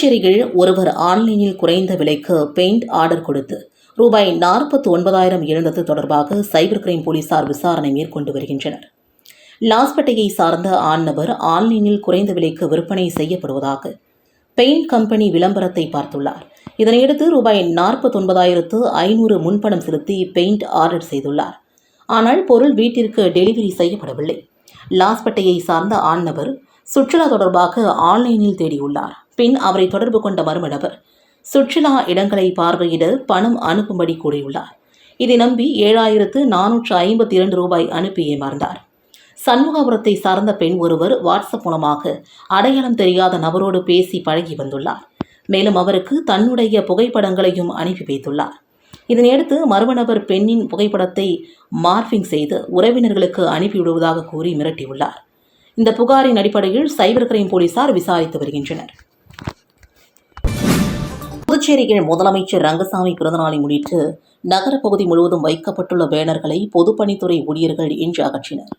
புதுச்சேரியில் ஒருவர் ஆன்லைனில் குறைந்த விலைக்கு பெயிண்ட் ஆர்டர் கொடுத்து ரூபாய் நாற்பத்தி ஒன்பதாயிரம் இழந்தது தொடர்பாக சைபர் கிரைம் போலீசார் விசாரணை மேற்கொண்டு வருகின்றனர். லாஸ்பேட்டையை சார்ந்த ஆண்நபர் ஆன்லைனில் குறைந்த விலைக்கு விற்பனை செய்யப்படுவதாக பெயிண்ட் கம்பெனி விளம்பரத்தை பார்த்துள்ளார். இதனையடுத்து ரூபாய் நாற்பத்தொன்பதாயிரத்து ஐநூறு முன்பணம் செலுத்தி பெயிண்ட் ஆர்டர் செய்துள்ளார். ஆனால் பொருள் வீட்டிற்கு டெலிவரி செய்யப்படவில்லை. லாஸ்பேட்டையை சார்ந்த ஆண்நபர் சுற்றுலா தொடர்பாக ஆன்லைனில் தேடியுள்ளார். பின் அவரை தொடர்பு கொண்ட மர்ம நபர். சுற்றுலா இடங்களை பார்வையிட பணம் அனுப்பும்படி கூறியுள்ளார். இதை நம்பி ஏழாயிரத்து நானூற்று ஐம்பத்தி இரண்டு ரூபாய் அனுப்பி ஏமாந்தார் சண்முகபுரத்தை சார்ந்த பெண் ஒருவர் வாட்ஸ்அப் மூலமாக அடையாளம் தெரியாத நபரோடு பேசி பழகி வந்துள்ளார். மேலும் அவருக்கு தன்னுடைய புகைப்படங்களையும் அனுப்பி வைத்துள்ளார். இதனையடுத்து மர்ம நபர் பெண்ணின் புகைப்படத்தை மார்பிங் செய்து உறவினர்களுக்கு அனுப்பிவிடுவதாக கூறி மிரட்டியுள்ளார். இந்த புகாரின் அடிப்படையில் சைபர் கிரைம் போலீசார் விசாரித்து வருகின்றனர். புதுச்சேரியில் முதலமைச்சர் ரங்கசாமி பிறந்தநாளை முன்னிட்டு நகரப்பகுதி முழுவதும் வைக்கப்பட்டுள்ள பேனர்களை பொதுப்பணித்துறை ஊழியர்கள் இன்று அகற்றினர்.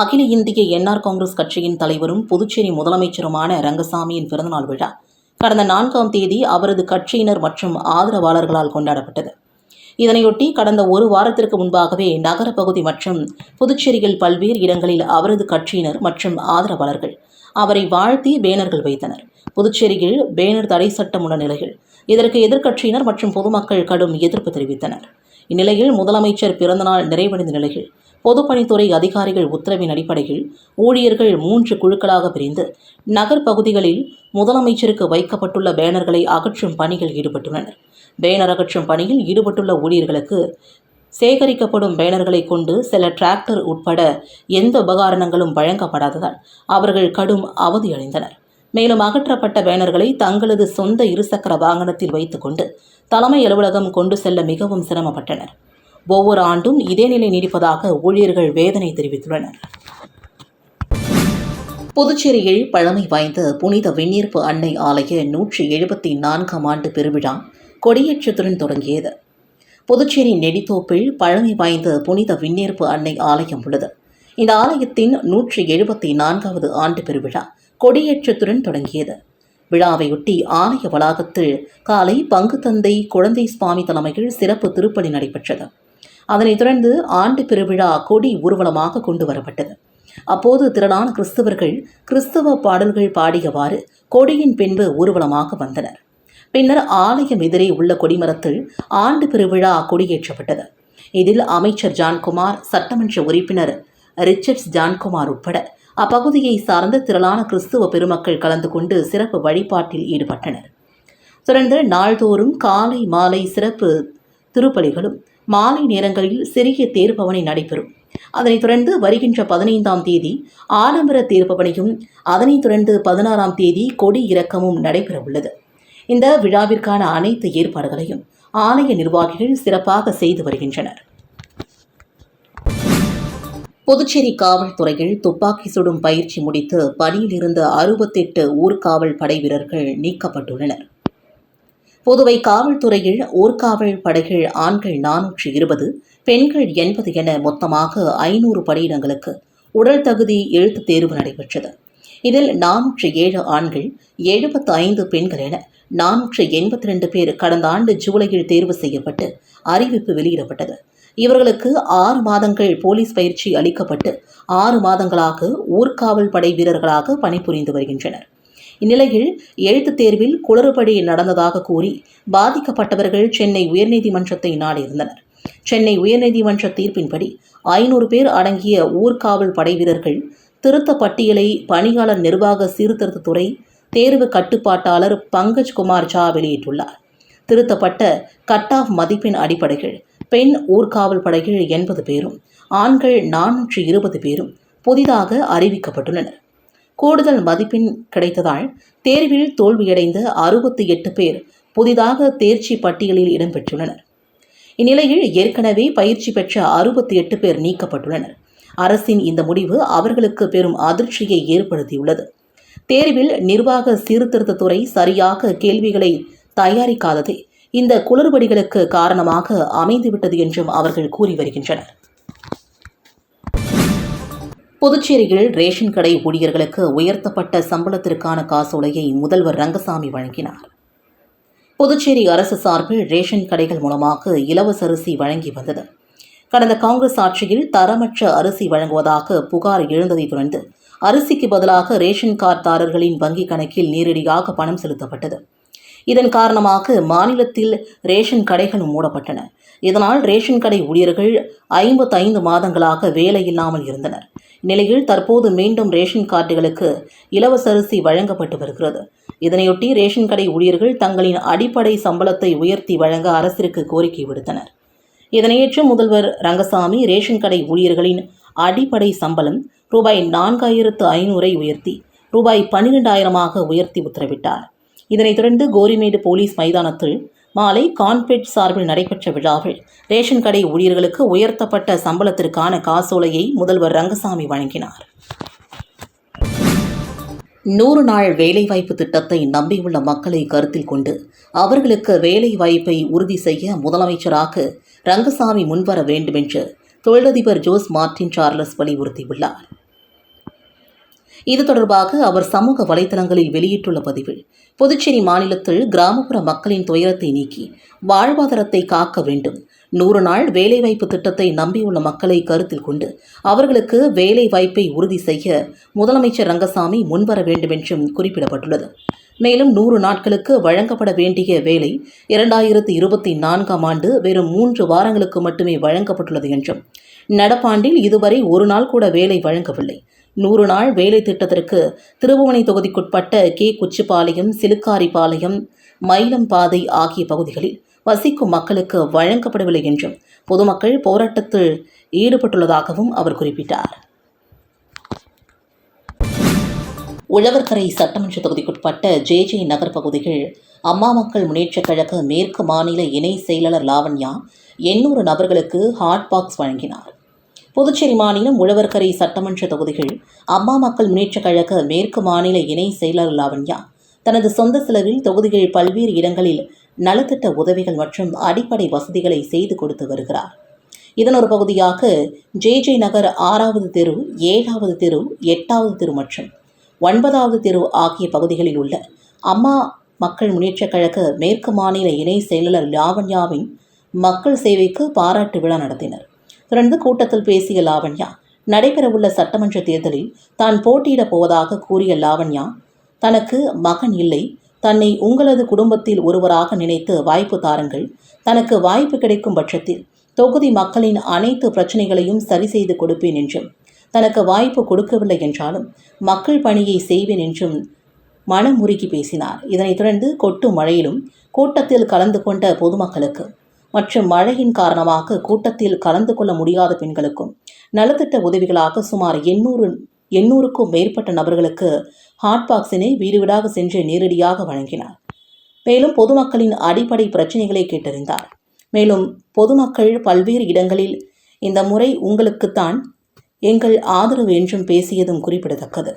அகில இந்திய என்ஆர் காங்கிரஸ் கட்சியின் தலைவரும் புதுச்சேரி முதலமைச்சருமான ரங்கசாமியின் பிறந்தநாள் விழா கடந்த நான்காம் தேதி அவரது கட்சியினர் மற்றும் ஆதரவாளர்களால் கொண்டாடப்பட்டது. இதனையொட்டி கடந்த ஒரு வாரத்திற்கு முன்பாகவே நகரப்பகுதி மற்றும் புதுச்சேரியில் பல்வேறு இடங்களில் அவரது கட்சியினர் மற்றும் ஆதரவாளர்கள் அவரை வாழ்த்தி பேனர்கள் வைத்தனர். புதுச்சேரியில் பேனர் தடை சட்டம் உள்ள நிலையில் இதற்கு எதிர்க்கட்சியினர் மற்றும் பொதுமக்கள் கடும் எதிர்ப்பு தெரிவித்தனர். இந்நிலையில் முதலமைச்சர் பிறந்தநாள் நிறைவடைந்த நிலையில் பொதுப்பணித்துறை அதிகாரிகள் உத்தரவின் அடிப்படையில் ஊழியர்கள் மூன்று குழுக்களாக பிரிந்து நகர் பகுதிகளில் முதலமைச்சருக்கு வைக்கப்பட்டுள்ள பேனர்களை அகற்றும் பணியில் ஈடுபட்டுள்ளனர். பேனர் அகற்றும் பணியில் ஈடுபட்டுள்ள ஊழியர்களுக்கு சேகரிக்கப்படும் பேனர்களை கொண்டு சில டிராக்டர் உட்பட எந்த உபகரணங்களும் வழங்கப்படாததால் அவர்கள் கடும் அவதியடைந்தனர் மேலும் அகற்றப்பட்ட பேனர்களை தங்களது சொந்த இருசக்கர வாகனத்தில் வைத்துக்கொண்டு தலைமை அலுவலகம் கொண்டு செல்ல மிகவும் சிரமப்பட்டனர். ஒவ்வொரு ஆண்டும் இதே நிலை நீடிப்பதாக ஊழியர்கள் வேதனை தெரிவித்துள்ளனர். புதுச்சேரியில் பழமை வாய்ந்த புனித விண்ணீர்ப்பு அன்னை ஆலய நூற்றி எழுபத்தி நான்காம் ஆண்டு பெருவிழா கொடியேற்றத்துடன் தொடங்கியது. புதுச்சேரி நெடித்தோப்பில் பழமை வாய்ந்த புனித விண்ணேற்பு அன்னை ஆலயம் உள்ளது. இந்த ஆலயத்தின் நூற்றி எழுபத்தி நான்காவது ஆண்டு பெருவிழா கொடியேற்றத்துடன் தொடங்கியது. விழாவையொட்டி ஆலய வளாகத்தில் காலை பங்கு தந்தை குழந்தை சுவாமி தலைமையில் சிறப்பு திருப்பலி நடைபெற்றது. அதனைத் தொடர்ந்து ஆண்டு பெருவிழா கொடி ஊர்வலமாக கொண்டு வரப்பட்டது. அப்போது திரளான கிறிஸ்தவர்கள் கிறிஸ்தவ பாடல்கள் பாடியவாறு கொடியின் பின்பு ஊர்வலமாக வந்தனர். பின்னர் ஆலயம் எதிரே உள்ள கொடிமரத்தில் ஆண்டு பெருவிழா கொடியேற்றப்பட்டது. இதில் அமைச்சர் ஜான்குமார் சட்டமன்ற உறுப்பினர் ரிச்சர்ட்ஸ் ஜான்குமார் உட்பட அப்பகுதியை சார்ந்த திரளான கிறிஸ்துவ பெருமக்கள் கலந்து கொண்டு சிறப்பு வழிபாட்டில் ஈடுபட்டனர். தொடர்ந்து நாள்தோறும் காலை மாலை சிறப்பு திருப்பலிகளும் மாலை நேரங்களில் சிறிய தேர்பவனை நடைபெறும். அதனைத் தொடர்ந்து வருகின்ற பதினைந்தாம் தேதி ஆடம்பர தேர்பவனையும் அதனைத் தொடர்ந்து பதினாறாம் தேதி கொடி இறக்கமும் நடைபெறவுள்ளது. இந்த விழாவிற்கான அனைத்து ஏற்பாடுகளையும் ஆலய நிர்வாகிகள் சிறப்பாக செய்து வருகின்றனர். புதுச்சேரி காவல்துறையில் துப்பாக்கி சுடும் பயிற்சி முடித்து பணியில் இருந்த அறுபத்தெட்டு ஊர்காவல் படை வீரர்கள் நீக்கப்பட்டுள்ளனர். புதுவை காவல்துறையில் ஊர்காவல் படைகள் ஆண்கள் நானூற்று இருபது பெண்கள் எண்பது என மொத்தமாக ஐநூறு பணியிடங்களுக்கு உடல் தகுதி எழுத்துத் தேர்வு நடைபெற்றது. இதில் நானூற்றி ஏழு ஆண்கள் எழுபத்து ஐந்து பெண்கள் என நானூற்று எண்பத்தி ரெண்டு பேர் கடந்த ஆண்டு ஜூலையில் தேர்வு செய்யப்பட்டு அறிவிப்பு வெளியிடப்பட்டது. இவர்களுக்கு ஆறு மாதங்கள் போலீஸ் பயிற்சி அளிக்கப்பட்டு ஆறு மாதங்களாக ஊர்காவல் படை வீரர்களாக பணிபுரிந்து வருகின்றனர். இந்நிலையில் எழுத்துத் தேர்வில் குளறுபடி நடந்ததாக கூறி பாதிக்கப்பட்டவர்கள் சென்னை உயர்நீதிமன்றத்தை நாடியிருந்தனர். சென்னை உயர்நீதிமன்ற தீர்ப்பின்படி ஐநூறு பேர் அடங்கிய ஊர்காவல் படை வீரர்கள் திருத்த பட்டியலை பணியாளர் நிர்வாக சீர்திருத்தத்துறை தேர்வு கட்டுப்பாட்டாளர் பங்கஜ் குமார் ஜா வெளியிட்டுள்ளார். திருத்தப்பட்ட கட் ஆஃப் மதிப்பெண் அடிப்படையில் பெண் ஊர்காவல் படைகள் எண்பது பேரும் ஆண்கள் நானூற்று இருபது பேரும் புதிதாக அறிவிக்கப்பட்டுள்ளனர். கூடுதல் மதிப்பெண் கிடைத்ததால் தேர்வில் தோல்வியடைந்த அறுபத்தி எட்டு பேர் புதிதாக தேர்ச்சி பட்டியலில் இடம்பெற்றுள்ளனர். இந்நிலையில் ஏற்கனவே பயிற்சி பெற்ற அறுபத்தி எட்டு பேர் நீக்கப்பட்டுள்ளனர். அரசின் இந்த முடிவு அவர்களுக்கு பெரும் அதிர்ச்சியை ஏற்படுத்தியுள்ளது. தேர்வில் நிர்வாக சீர்திருத்தத்துறை சரியாக கேள்விகளை தயாரிக்காததே இந்த குளறுபடிகளுக்கு காரணமாக அமைந்துவிட்டது என்றும் அவர்கள் கூறி வருகின்றனர். புதுச்சேரியில் ரேஷன் கடை ஊழியர்களுக்கு உயர்த்தப்பட்ட சம்பளத்திற்கான காசோலையை முதல்வர் ரங்கசாமி வழங்கினார். புதுச்சேரி அரசு சார்பில் ரேஷன் கடைகள் மூலமாக இலவச அரிசி வழங்கி வந்தது. கடந்த காங்கிரஸ் ஆட்சியில் தரமற்ற அரிசி வழங்குவதாக புகார் எழுந்ததைத் தொடர்ந்து அரிசிக்கு பதிலாக ரேஷன் கார்டுதாரர்களின் வங்கிக் கணக்கில் நேரடியாக பணம் செலுத்தப்பட்டது. இதன் காரணமாக மாநிலத்தில் ரேஷன் கடைகளும் மூடப்பட்டன. இதனால் ரேஷன் கடை ஊழியர்கள் ஐம்பத்தைந்து மாதங்களாக வேலை இல்லாமல் இருந்தனர். இந்நிலையில் தற்போது மீண்டும் ரேஷன் கார்டுகளுக்கு இலவச அரிசி வழங்கப்பட்டு வருகிறது. இதனையொட்டி ரேஷன் கடை ஊழியர்கள் தங்களின் அடிப்படை சம்பளத்தை உயர்த்தி வழங்க அரசிற்கு கோரிக்கை விடுத்தனர். இதனையேற்று முதல்வர் ரங்கசாமி ரேஷன் கடை ஊழியர்களின் அடிப்படை சம்பளம் ரூபாய் நான்காயிரத்து ஐநூறை உயர்த்தி ரூபாய் பன்னிரெண்டாயிரமாக உயர்த்தி உத்தரவிட்டார். இதனைத் தொடர்ந்து கோரிமேடு போலீஸ் மைதானத்தில் மாலை கான்பெட் சார்பில் நடைபெற்ற விழாவில் ரேஷன் கடை ஊழியர்களுக்கு உயர்த்தப்பட்ட சம்பளத்திற்கான காசோலையை முதல்வர் ரங்கசாமி வழங்கினார். நூறு நாள் வேலைவாய்ப்பு திட்டத்தை நம்பியுள்ள மக்களை கருத்தில் கொண்டு அவர்களுக்கு வேலைவாய்ப்பை உறுதி செய்ய முதலமைச்சராக ரங்கசாமி முன்வர வேண்டுமென்று தொழிலதிபர் ஜோஸ் மார்டின் சார்லஸ் வலியுறுத்தியுள்ளார். இது தொடர்பாக அவர் சமூக வலைதளங்களில் வெளியிட்டுள்ள பதிவில் புதுச்சேரி மாநிலத்தில் கிராமப்புற மக்களின் துயரத்தை நீக்கி வாழ்வாதாரத்தை காக்க வேண்டும். நூறு நாள் வேலைவாய்ப்பு திட்டத்தை நம்பியுள்ள மக்களை கருத்தில் கொண்டு அவர்களுக்கு வேலை வாய்ப்பை உறுதி செய்ய முதலமைச்சர் ரங்கசாமி முன்வர வேண்டும் என்றும் குறிப்பிடப்பட்டுள்ளது. மேலும் நூறு நாட்களுக்கு வழங்கப்பட வேண்டிய வேலை இரண்டாயிரத்தி இருபத்தி நான்காம் ஆண்டு வெறும் மூன்று வாரங்களுக்கு மட்டுமே வழங்கப்பட்டுள்ளது என்றும் நடப்பாண்டில் இதுவரை ஒரு நாள் கூட வேலை வழங்கவில்லை. நூறு நாள் வேலை திட்டத்திற்கு திருபுவனை தொகுதிக்குட்பட்ட கே. குச்சிப்பாளையம் சிலுக்காரிப்பாளையம் மயிலம்பாதை ஆகிய பகுதிகளில் வசிக்கும் மக்களுக்கு வழங்கப்படவில்லை என்றும் பொதுமக்கள் போராட்டத்தில் ஈடுபட்டுள்ளதாகவும் அவர் குறிப்பிட்டார். உழவர்கரை சட்டமன்ற தொகுதிக்குட்பட்ட ஜே. ஜே. நகர் பகுதிகள் அம்மா மக்கள் முன்னேற்றக் கழக மேற்கு மாநில இணை செயலாளர் லாவண்யா எண்ணூறு நபர்களுக்கு ஹாட் பாக்ஸ் வழங்கினார். புதுச்சேரி மாநிலம் உழவர்கரை சட்டமன்ற தொகுதிகள் அம்மா மக்கள் முன்னேற்றக் கழக மேற்கு மாநில இணை செயலாளர் லாவண்யா தனது சொந்த செலவில் தொகுதிகள் பல்வேறு இடங்களில் நலத்திட்ட உதவிகள் மற்றும் அடிப்படை வசதிகளை செய்து கொடுத்து வருகிறார். இதன் ஒரு பகுதியாக ஜே ஜே நகர் ஆறாவது தெரு ஏழாவது தெரு எட்டாவது தெரு மற்றும் ஒன்பதாவது தெரு ஆகிய பகுதிகளில் உள்ள அம்மா மக்கள் முன்னேற்றக் கழக மேற்கு மாநில இணை செயலாளர் லாவண்யாவின் மக்கள் சேவைக்கு பாராட்டு விழா நடத்தினர். தொடர்ந்து கூட்டத்தில் பேசிய லாவண்யா நடைபெறவுள்ள சட்டமன்ற தேர்தலில் தான் போட்டியிடப் போவதாக கூறிய லாவண்யா தனக்கு மகன் இல்லை தன்னை உங்களது குடும்பத்தில் ஒருவராக நினைத்து வாய்ப்பு தாருங்கள் தனக்கு வாய்ப்பு கிடைக்கும் பட்சத்தில் தொகுதி மக்களின் அனைத்து பிரச்சனைகளையும் சரி செய்து கொடுப்பேன் என்றும் தனக்கு வாய்ப்பு கொடுக்கவில்லை என்றாலும் மக்கள் பணியை செய்வேன் என்றும் மனமுருகி பேசினார். இதனைத் தொடர்ந்து கொட்டும் மழையிலும் கூட்டத்தில் கலந்து கொண்ட பொதுமக்களுக்கு மற்றும் மழையின் காரணமாக கூட்டத்தில் கலந்து கொள்ள முடியாத பெண்களுக்கும் நலத்திட்ட உதவிகளாக சுமார் எண்ணூறு எண்ணூறுக்கும் மேற்பட்ட நபர்களுக்கு ஹாட் பாக்ஸினை வீடு வீடாக சென்று நேரடியாக வழங்கினார். மேலும் பொதுமக்களின் அடிப்படை பிரச்சனைகளை கேட்டறிந்தார். மேலும் பொதுமக்கள் பல்வேறு இடங்களில் இந்த முறை உங்களுக்குத்தான் எங்கள் ஆதரவு என்றும் பேசியதும் குறிப்பிடத்தக்கது.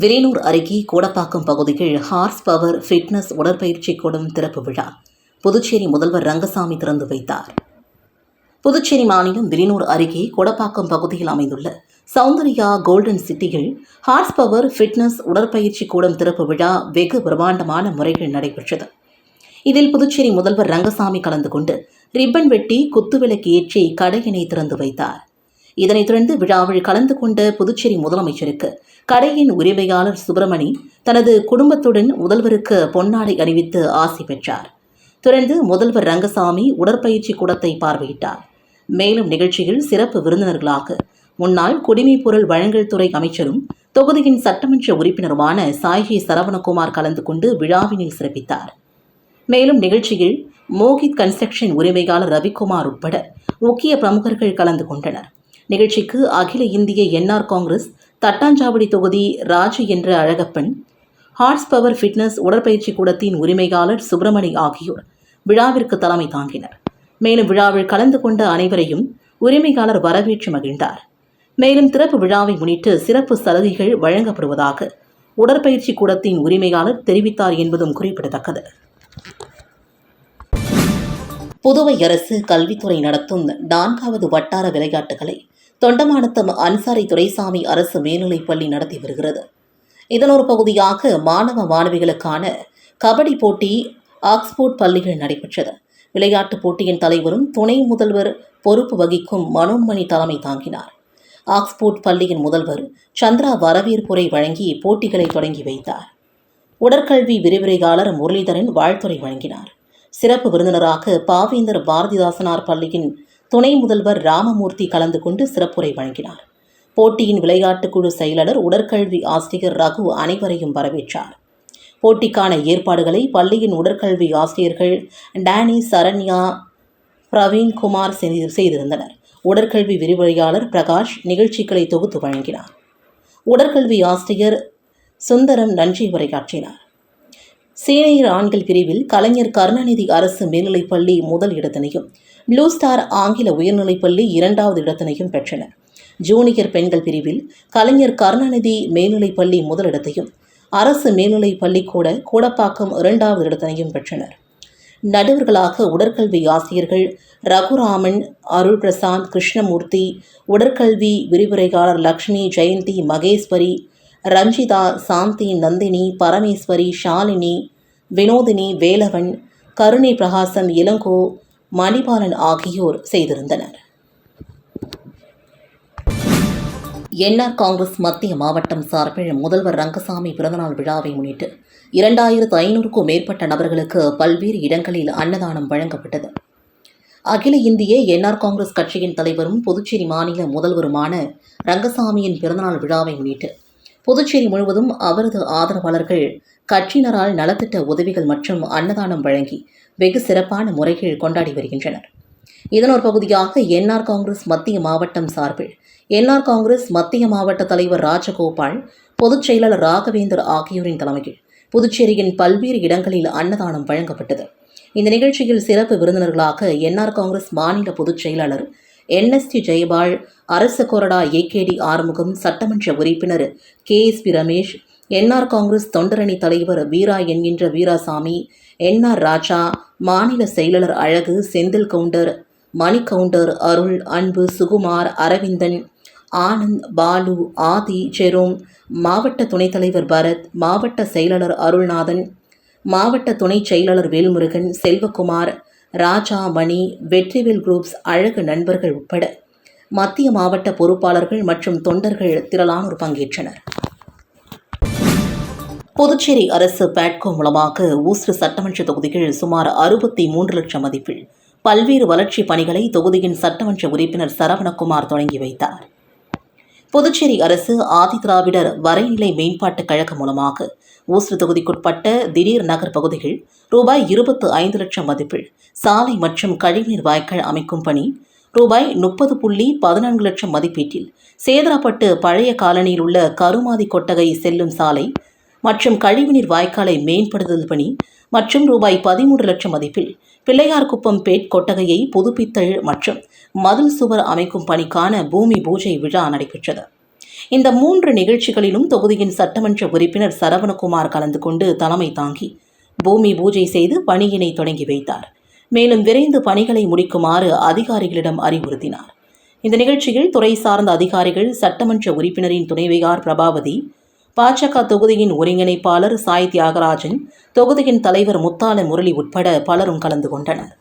விரியனூர் அருகே கோடப்பாக்கம் பகுதியில் ஹார்ஸ் பவர் ஃபிட்னஸ் உடற்பயிற்சி கூடம் திறப்பு விழா. புதுச்சேரி முதல்வர் ரங்கசாமி திறந்து வைத்தார். புதுச்சேரி மாநிலம் விரினூர் அருகே கொடப்பாக்கம் பகுதியில் அமைந்துள்ள சௌந்தர்யா கோல்டன் சிட்டியில் ஹார்ஸ் பவர் ஃபிட்னஸ் உடற்பயிற்சி கூடம் திறப்பு விழா வெகு பிரம்மாண்டமான முறையில் நடைபெற்றது. இதில் புதுச்சேரி முதல்வர் ரங்கசாமி கலந்து கொண்டு ரிப்பன் வெட்டி குத்துவிளக்கு ஏற்றி கடையினை திறந்து வைத்தார். இதனைத் தொடர்ந்து விழாவில் கலந்து கொண்ட புதுச்சேரி முதலமைச்சருக்கு கடையின் உரிமையாளர் சுப்பிரமணி தனது குடும்பத்துடன் முதல்வருக்கு பொன்னாடை அணிவித்து ஆசி பெற்றார். தொடர்ந்து முதல்வர் ரங்கசாமி உடற்பயிற்சி கூடத்தை பார்வையிட்டார். மேலும் நிகழ்ச்சியில் சிறப்பு விருந்தினர்களாக முன்னாள் குடிமைப் பொருள் வழங்கல் துறை அமைச்சரும் தொகுதியின் சட்டமன்ற உறுப்பினருமான சாய்கி சரவணகுமார் கலந்து கொண்டு விழாவினில் சிறப்பித்தார். மேலும் நிகழ்ச்சியில் மோகித் கன்ஸ்ட்ரக்ஷன் உரிமையாளர் ரவிக்குமார் உட்பட முக்கிய பிரமுகர்கள் கலந்து கொண்டனர். நிகழ்ச்சிக்கு அகில இந்திய என்ஆர் காங்கிரஸ் தட்டாஞ்சாவடி தொகுதி ராஜு என்ற அழகப்பன் ஹார்ஸ் பவர் ஃபிட்னஸ் உடற்பயிற்சி கூடத்தின் உரிமையாளர் சுப்பிரமணி ஆகியோர் விழாவிற்கு தலைமை தாங்கினர். மேலும் விழாவில் கலந்து கொண்ட அனைவரையும் உரிமையாளர் வரவேற்று மகிழ்ந்தார். மேலும் திறப்பு விழாவை முன்னிட்டு சிறப்பு சலுகைகள் வழங்கப்படுவதாக உடற்பயிற்சி கூடத்தின் உரிமையாளர் தெரிவித்தார் என்பதும் குறிப்பிடத்தக்கது. புதுவை அரசு கல்வித்துறை நடத்தும் நான்காவது வட்டார விளையாட்டுகளை தொண்டமானத்தம் அன்சாரி துரைசாமி அரசு மேல்நிலைப் பள்ளி நடத்தி வருகிறது. இதன் ஒரு பகுதியாக மாணவ மாணவிகளுக்கான கபடி போட்டி ஆக்ஸ்போர்ட் பள்ளிகள் நடைபெற்றது. விளையாட்டுப் போட்டியின் தலைவரும் துணை முதல்வர் பொறுப்பு வகிக்கும் மனோன்மணி தலைமை தாங்கினார். ஆக்ஸ்போர்ட் பள்ளியின் முதல்வர் சந்திரா வரவேற்புரை வழங்கி போட்டிகளை தொடங்கி வைத்தார். உடற்கல்வி விரிவுரையாளர் முரளிதரன் வாழ்த்துறை வழங்கினார். சிறப்பு விருந்தினராக பாவேந்தர் பாரதிதாசனார் பள்ளியின் துணை முதல்வர் ராமமூர்த்தி கலந்து கொண்டு சிறப்புரை வழங்கினார். போட்டியின் விளையாட்டுக் குழு செயலாளர் உடற்கல்வி ஆசிரியர் ரகு அனைவரையும் வரவேற்றார். போட்டிக்கான ஏற்பாடுகளை பள்ளியின் உடற்கல்வி ஆசிரியர்கள் டேனி சரண்யா பிரவீன்குமார் செய்தி- செய்திருந்தனர். உடற்கல்வி விரிவுரையாளர் பிரகாஷ் நிகழ்ச்சிகளை தொகுத்து வழங்கினார். உடற்கல்வி ஆசிரியர் சுந்தரம் நன்றி உரையாற்றினார். சீனியர் ஆண்கள் பிரிவில் கலைஞர் கருணாநிதி அரசு மேல்நிலைப் பள்ளி முதல் இடத்தினையும் ப்ளூ ஸ்டார் ஆங்கில உயர்நிலைப் பள்ளி இரண்டாவது இடத்தினையும் பெற்றனர். ஜூனியர் பெண்கள் பிரிவில் கலைஞர் கருணாநிதி மேல்நிலைப் பள்ளி முதலிடத்தையும் அரசு மேல்நிலைப் பள்ளிக்கூட கூடப்பாக்கம் இரண்டாவது இடத்தினையும் பெற்றனர். நடுவர்களாக உடற்கல்வி ஆசிரியர்கள் ரகுராமன் அருள் பிரசாந்த் கிருஷ்ணமூர்த்தி உடற்கல்வி விரிவுரையாளர் லக்ஷ்மி ஜெயந்தி மகேஸ்வரி ரஞ்சிதா சாந்தி நந்தினி பரமேஸ்வரி ஷாலினி வினோதினி வேலவன் கருணை பிரகாசம் இளங்கோ மணிபாலன் ஆகியோர் செய்திருந்தனர். என்ஆர் காங்கிரஸ் மத்திய மாவட்டம் சார்பில் முதல்வர் ரங்கசாமி பிறந்தநாள் விழாவை முன்னிட்டு இரண்டாயிரத்து ஐநூறுக்கும் மேற்பட்ட நபர்களுக்கு பல்வேறு இடங்களில் அன்னதானம் வழங்கப்பட்டது. அகில இந்திய என்ஆர் காங்கிரஸ் கட்சியின் தலைவரும் புதுச்சேரி மாநில முதல்வருமான ரங்கசாமியின் பிறந்தநாள் விழாவை முன்னிட்டு புதுச்சேரி முழுவதும் அவரது ஆதரவாளர்கள் கட்சியினரால் நலத்திட்ட உதவிகள் மற்றும் அன்னதானம் வழங்கி வெகு சிறப்பான முறையில் கொண்டாடி வருகின்றனர். இதன் ஒரு பகுதியாக என்ஆர் காங்கிரஸ் மத்திய மாவட்டம் சார்பில் என்ஆர் காங்கிரஸ் மத்திய மாவட்ட தலைவர் ராஜகோபால் பொதுச் செயலாளர் ராகவேந்தர் ஆகியோரின் தலைமையில் புதுச்சேரியின் பல்வேறு இடங்களில் அன்னதானம் வழங்கப்பட்டது. இந்த நிகழ்ச்சியில் சிறப்பு விருந்தினர்களாக என்ஆர் காங்கிரஸ் மாநில பொதுச் செயலாளர் என்எஸ்டி ஜெயபால் அரசு கொறடா ஏகேடி ஆறுமுகம் சட்டமன்ற உறுப்பினர் K S P Ramesh NR Congress தொண்டரணி தலைவர் வீரா என்கின்ற வீராசாமி என்ஆர் ராஜா மாநில செயலாளர் அழகு செந்தில் கவுண்டர் மணி கவுண்டர் அருள் அன்பு சுகுமார் அரவிந்தன் ஆனந்த் பாலு ஆதி ஜெரோம் மாவட்ட துணைத் தலைவர் பரத் மாவட்ட செயலாளர் அருள்நாதன் மாவட்ட துணைச் செயலாளர் வேல்முருகன் செல்வகுமார் ராஜா மணி வெற்றிவேல் குரூப்ஸ் அழகு நண்பர்கள் உட்பட மத்திய மாவட்ட பொறுப்பாளர்கள் மற்றும் தொண்டர்கள் திரளானோர் பங்கேற்றனர். புதுச்சேரி அரசு பேட்கோ மூலமாக ஊஸ்ட் சட்டமன்ற தொகுதியில் சுமார் அறுபத்தி மூன்று லட்சம் மதிப்பில் பல்வேறு வளர்ச்சிப் பணிகளை தொகுதியின் சட்டமன்ற உறுப்பினர் சரவணகுமார் தொடங்கி வைத்தார். புதுச்சேரி அரசு ஆதிதிராவிடர் வரைநிலை மேம்பாட்டுக் கழகம் மூலமாக ஊஸ்று தொகுதிக்குட்பட்ட திடீர் நகர் பகுதிகள் ரூபாய் இருபத்து ஐந்து லட்சம் மதிப்பில் சாலை மற்றும் கழிவுநீர் வாய்க்கால் அமைக்கும் பணி ரூபாய் முப்பது புள்ளி பதினான்கு லட்சம் மதிப்பீட்டில் சேதராப்பட்டு பழைய காலனியில் உள்ள கருமாதி கொட்டகை செல்லும் சாலை மற்றும் கழிவுநீர் வாய்க்காலை மேம்படுத்துதல் பணி மற்றும் ரூபாய் பதிமூன்று லட்சம் மதிப்பில் பிள்ளையார்குப்பம் பேட் கொட்டகையை புதுப்பித்தல் மற்றும் மதில் சுவர் அமைக்கும் பணிக்கான பூமி பூஜை விழா நடைபெற்றது. இந்த மூன்று நிகழ்ச்சிகளிலும் தொகுதியின் சட்டமன்ற உறுப்பினர் சரவணகுமார் கலந்து கொண்டு தலைமை தாங்கி பூமி பூஜை செய்து பணியினை தொடங்கி வைத்தார். மேலும் விரைந்து பணிகளை முடிக்குமாறு அதிகாரிகளிடம் அறிவுறுத்தினார். இந்த நிகழ்ச்சியில் துறை சார்ந்த அதிகாரிகள் சட்டமன்ற உறுப்பினரின் துணைவியார் பிரபாவதி பாஜக தொகுதியின் ஒருங்கிணைப்பாளர் சாய் தியாகராஜன் தொகுதியின் தலைவர் முத்தான முரளி உட்பட பலரும் கலந்து கொண்டனர்.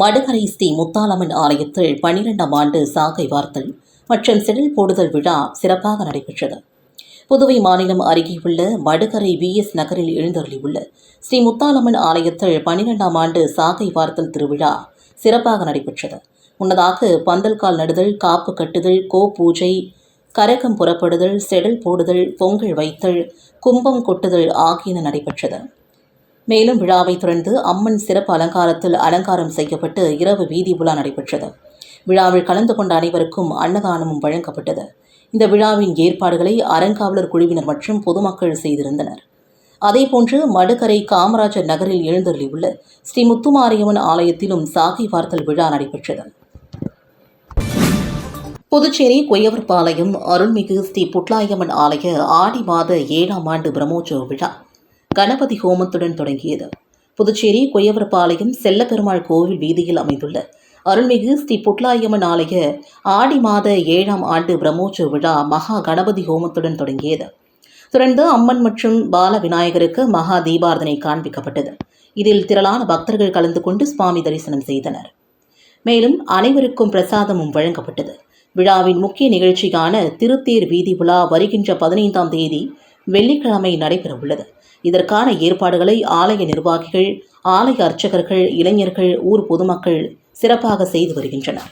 மடுகரை ஸ்ரீ முத்தாலம்மன் ஆலயத்தில் பனிரெண்டாம் ஆண்டு சாகை வார்த்தல் மற்றும் செடில் போடுதல் விழா சிறப்பாக நடைபெற்றது. புதுவை மாநிலம் அருகேயுள்ள உள்ள வி எஸ் நகரில் எழுந்தருளியுள்ள ஸ்ரீ முத்தாலம்மன் ஆலயத்தில் பனிரெண்டாம் ஆண்டு சாகை வார்த்தல் திருவிழா சிறப்பாக நடைபெற்றது. முன்னதாக பந்தல்கால் நடுதல் காப்பு கட்டுதல் கோ பூஜை கரகம் புறப்படுதல் செடல் போடுதல் பொங்கல் வைத்தல் கும்பம் கொட்டுதல் ஆகியன நடைபெற்றது. மேலும் விழாவை தொடர்ந்து அம்மன் சிறப்பு அலங்காரத்தில் அலங்காரம் செய்யப்பட்டு இரவு வீதி உலா நடைபெற்றது. விழாவில் கலந்து கொண்ட அனைவருக்கும் அன்னதானமும் வழங்கப்பட்டது. இந்த விழாவின் ஏற்பாடுகளை அறங்காவலர் குழுவினர் மற்றும் பொதுமக்கள் செய்திருந்தனர். அதேபோன்று மடுகரை காமராஜர் நகரில் எழுந்தருளியுள்ள ஸ்ரீ முத்துமாரியம்மன் ஆலயத்திலும் சாகை வார்த்தல் விழா நடைபெற்றது. புதுச்சேரி குயவர்பாளையம் அருள்மிகு ஸ்ரீ புட்லாயம்மன் ஆலய ஆடி மாத ஏழாம் ஆண்டு பிரம்மோற்சவ விழா கணபதி ஹோமத்துடன் தொடங்கியது. புதுச்சேரி குயவர்பாளையம் செல்லப்பெருமாள் கோவில் வீதியில் அமைந்துள்ள அருள்மிகு ஸ்ரீ புட்லாயம்மன் ஆலய ஆடி மாத ஏழாம் ஆண்டு பிரம்மோற்சவ விழா மகா கணபதி ஹோமத்துடன் தொடங்கியது. தொடர்ந்து அம்மன் மற்றும் பால விநாயகருக்கு மகா தீபாரதனை காண்பிக்கப்பட்டது. இதில் திரளான பக்தர்கள் கலந்து கொண்டு சுவாமி தரிசனம் செய்தனர். மேலும் அனைவருக்கும் பிரசாதமும் வழங்கப்பட்டது. விழாவின் முக்கிய நிகழ்ச்சியான திருத்தேர் வீதி விழா வருகின்ற பதினைந்தாம் தேதி வெள்ளிக்கிழமை நடைபெறவுள்ளது. இதற்கான ஏற்பாடுகளை ஆலய நிர்வாகிகள் ஆலய அர்ச்சகர்கள் இளைஞர்கள் ஊர் பொதுமக்கள் சிறப்பாக செய்து வருகின்றனர்.